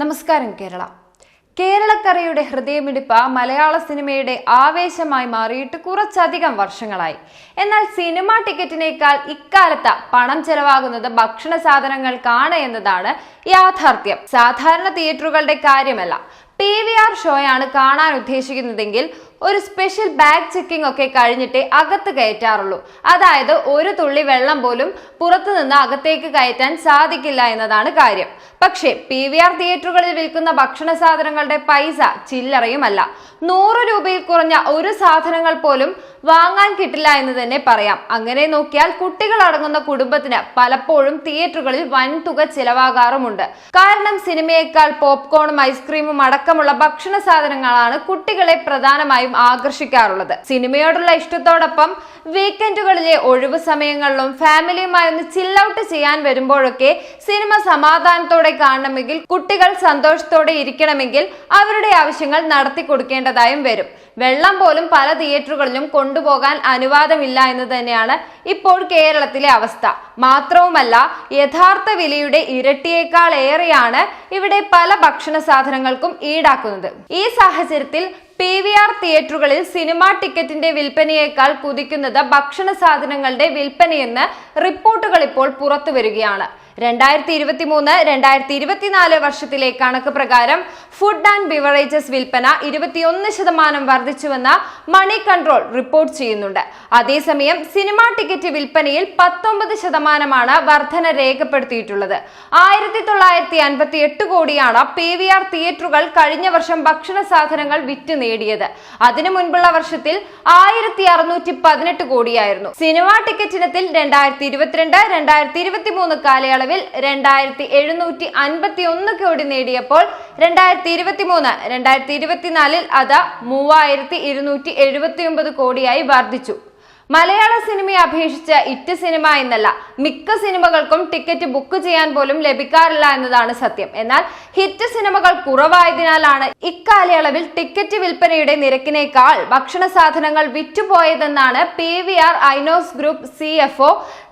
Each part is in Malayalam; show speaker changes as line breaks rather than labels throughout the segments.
നമസ്കാരം കേരള. കേരളക്കരയുടെ ഹൃദയമിടിപ്പ് മലയാള സിനിമയുടെ ആവേശമായി മാറിയിട്ട് കുറച്ചധികം വർഷങ്ങളായി. എന്നാൽ സിനിമാ ടിക്കറ്റിനേക്കാൾ ഇക്കാലത്ത് പണം ചെലവാകുന്നത് ഭക്ഷണ സാധനങ്ങൾക്കാണ് എന്നതാണ് യാഥാർത്ഥ്യം. സാധാരണ തിയേറ്ററുകളുടെ കാര്യമല്ല. പി വി ആർ ഷോയാണ് കാണാൻ ഉദ്ദേശിക്കുന്നതെങ്കിൽ ഒരു സ്പെഷ്യൽ ബാഗ് ചെക്കിംഗ് ഒക്കെ കഴിഞ്ഞിട്ടേ അകത്ത് കയറ്റാറുള്ളൂ. അതായത് ഒരു തുള്ളി വെള്ളം പോലും പുറത്തു നിന്ന് അകത്തേക്ക് കയറ്റാൻ സാധിക്കില്ല എന്നതാണ് കാര്യം. പക്ഷേ പി വി ആർ തിയേറ്ററുകളിൽ വിൽക്കുന്ന ഭക്ഷണ സാധനങ്ങളുടെ പൈസ ചില്ലറയുമല്ല. നൂറ് രൂപയിൽ കുറഞ്ഞ ഒരു സാധനങ്ങൾ പോലും വാങ്ങാൻ കിട്ടില്ല എന്ന് തന്നെ പറയാം. അങ്ങനെ നോക്കിയാൽ കുട്ടികൾ അടങ്ങുന്ന കുടുംബത്തിന് പലപ്പോഴും തിയേറ്ററുകളിൽ വൻതുക ചിലവാകാറുമുണ്ട്. കാരണം സിനിമയേക്കാൾ പോപ്കോണും ഐസ്ക്രീമും അടക്കമുള്ള ഭക്ഷണ സാധനങ്ങളാണ് കുട്ടികളെ പ്രധാനമായും ആകർഷിക്കാറുള്ളത്. സിനിമയോടുള്ള ഇഷ്ടത്തോടൊപ്പം വീക്കെൻഡുകളിലെ ഒഴിവ് സമയങ്ങളിലും ഫാമിലിയുമായി ഒന്ന് ചില്ലൌട്ട് ചെയ്യാൻ വരുമ്പോഴൊക്കെ സിനിമ സമാധാനത്തോടെ കാണണമെങ്കിൽ കുട്ടികൾ സന്തോഷത്തോടെ ഇരിക്കണമെങ്കിൽ അവരുടെ ആവശ്യങ്ങൾ നടത്തി കൊടുക്കേണ്ടതായും വരും. വെള്ളം പോലും പല തിയേറ്ററുകളിലും കൊണ്ടുപോകാൻ അനുവാദമില്ല എന്ന് തന്നെയാണ് ഇപ്പോൾ കേരളത്തിലെ അവസ്ഥ. മാത്രവുമല്ല യഥാർത്ഥ വിലയുടെ ഇരട്ടിയേക്കാൾ ഏറെയാണ് ഇവിടെ പല ഭക്ഷണ സാധനങ്ങൾക്കും ഈടാക്കുന്നത് ഈ സാഹചര്യത്തിൽ പി വി ആർ തിയേറ്ററുകളിൽ സിനിമാ ടിക്കറ്റിന്റെ വിൽപ്പനയേക്കാൾ കുതിക്കുന്നത് ഭക്ഷണ സാധനങ്ങളുടെ വിൽപ്പനയെന്ന് റിപ്പോർട്ടുകൾ ഇപ്പോൾ പുറത്തു വരികയാണ് രണ്ടായിരത്തി ഇരുപത്തി മൂന്ന് രണ്ടായിരത്തി ഇരുപത്തിനാല് വർഷത്തിലെ കണക്ക് പ്രകാരം ഫുഡ് ആൻഡ് ബിവറേജസ് വിൽപ്പന ഇരുപത്തിയൊന്ന് ശതമാനം വർദ്ധിച്ചുവെന്ന് മണി കൺട്രോൾ റിപ്പോർട്ട് ചെയ്യുന്നുണ്ട്. അതേസമയം സിനിമാ ടിക്കറ്റ് വിൽപ്പനയിൽ പത്തൊമ്പത് ശതമാനമാണ് വർധന രേഖപ്പെടുത്തിയിട്ടുള്ളത്. ആയിരത്തി തൊള്ളായിരത്തി അൻപത്തി എട്ട് കോടിയാണ് പി വി ആർ തിയേറ്ററുകൾ കഴിഞ്ഞ വർഷം ഭക്ഷണ സാധനങ്ങൾ വിറ്റ് നേടിയത്. അതിനു മുൻപുള്ള വർഷത്തിൽ ആയിരത്തി അറുന്നൂറ്റി പതിനെട്ട് കോടിയായിരുന്നു. സിനിമാ ടിക്കറ്റ് ഇനത്തിൽ രണ്ടായിരത്തി ഇരുപത്തിരണ്ട് രണ്ടായിരത്തി ഇരുപത്തി മൂന്ന് കാലയളവിൽ രണ്ടായിരത്തി എഴുന്നൂറ്റി അൻപത്തി ഒന്ന് കോടി നേടിയപ്പോൾ രണ്ടായിരത്തി ഇരുപത്തി മൂന്ന് രണ്ടായിരത്തി ഇരുപത്തിനാലിൽ അത് മൂവായിരത്തി ഇരുന്നൂറ്റി എഴുപത്തി ഒമ്പത് കോടിയായി വർദ്ധിച്ചു. മലയാള സിനിമയെ അപേക്ഷിച്ച് ഇറ്റ് സിനിമ എന്നല്ല മിക്ക സിനിമകൾക്കും ടിക്കറ്റ് ബുക്ക് ചെയ്യാൻ പോലും ലഭിക്കാറില്ല എന്നതാണ് സത്യം. എന്നാൽ ഹിറ്റ് സിനിമകൾ കുറവായതിനാലാണ് ഇക്കാലയളവിൽ ടിക്കറ്റ് വിൽപ്പനയുടെ നിരക്കിനേക്കാൾ ഭക്ഷണ സാധനങ്ങൾ വിറ്റുപോയതെന്നാണ് P V R INOX group C F O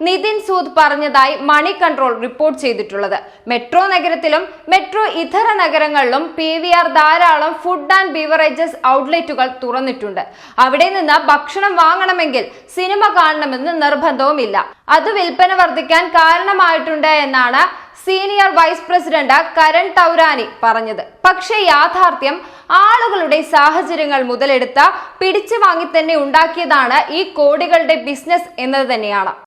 Nitin Sood പറഞ്ഞതായി മണി കൺട്രോൾ റിപ്പോർട്ട് ചെയ്തിട്ടുള്ളത്. മെട്രോ നഗരത്തിലും മെട്രോ ഇതര നഗരങ്ങളിലും പി വി ആർ ധാരാളം ഫുഡ് ആൻഡ് ബീവറേജസ് ഔട്ട്ലെറ്റുകൾ തുറന്നിട്ടുണ്ട്. അവിടെ നിന്ന് ഭക്ഷണം വാങ്ങണമെങ്കിൽ സിനിമ കാണണമെന്ന് നിർബന്ധവുമില്ല. അത് വിൽപ്പന വർദ്ധിക്കാൻ കാരണമായിട്ടുണ്ട് എന്നാണ് senior vice president Karan Taurani പറഞ്ഞത്. പക്ഷേ യാഥാർത്ഥ്യം ആളുകളുടെ സാഹചര്യങ്ങൾ മുതലെടുത്ത പിടിച്ചു വാങ്ങി തന്നെ ഉണ്ടാക്കിയതാണ് ഈ കോടികളുടെ ബിസിനസ് എന്നത് തന്നെയാണ്.